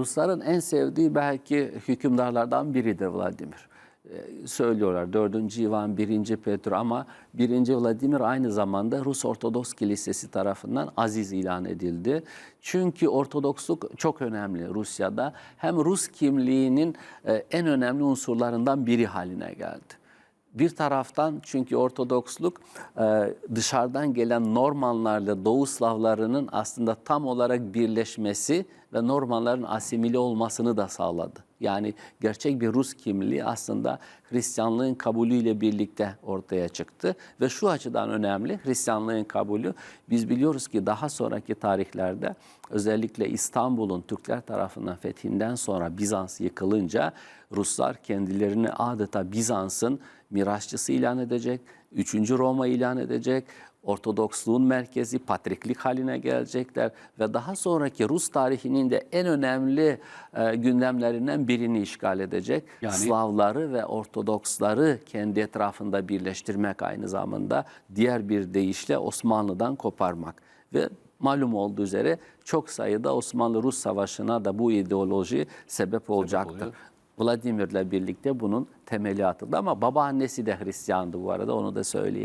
Rusların en sevdiği belki hükümdarlardan biridir Vladimir. Ee, söylüyorlar 4. Ivan 1. Petro ama 1. Vladimir aynı zamanda Rus Ortodoks Kilisesi tarafından aziz ilan edildi. Çünkü Ortodoksluk çok önemli Rusya'da. Hem Rus kimliğinin e, en önemli unsurlarından biri haline geldi. Bir taraftan çünkü Ortodoksluk e, dışarıdan gelen Normanlarla Doğu Slavlarının aslında tam olarak birleşmesi ve Normanların asimile olmasını da sağladı. Yani gerçek bir Rus kimliği aslında Hristiyanlığın kabulüyle birlikte ortaya çıktı. Ve şu açıdan önemli Hristiyanlığın kabulü. Biz biliyoruz ki daha sonraki tarihlerde özellikle İstanbul'un Türkler tarafından fethinden sonra Bizans yıkılınca Ruslar kendilerini adeta Bizans'ın mirasçısı ilan edecek, 3. Roma ilan edecek, Ortodoksluğun merkezi patriklik haline gelecekler ve daha sonraki Rus tarihinin de en önemli e, gündemlerinden birini işgal edecek. Yani- Slavları ve Ortodoksları kendi etrafında birleştirmek aynı zamanda diğer bir deyişle Osmanlı'dan koparmak ve malum olduğu üzere çok sayıda Osmanlı-Rus savaşına da bu ideoloji sebep olacaktır. oluyor. Vladimir'le birlikte bunun temeli atıldı ama babaannesi de Hristiyandı bu arada onu da söyleyeyim.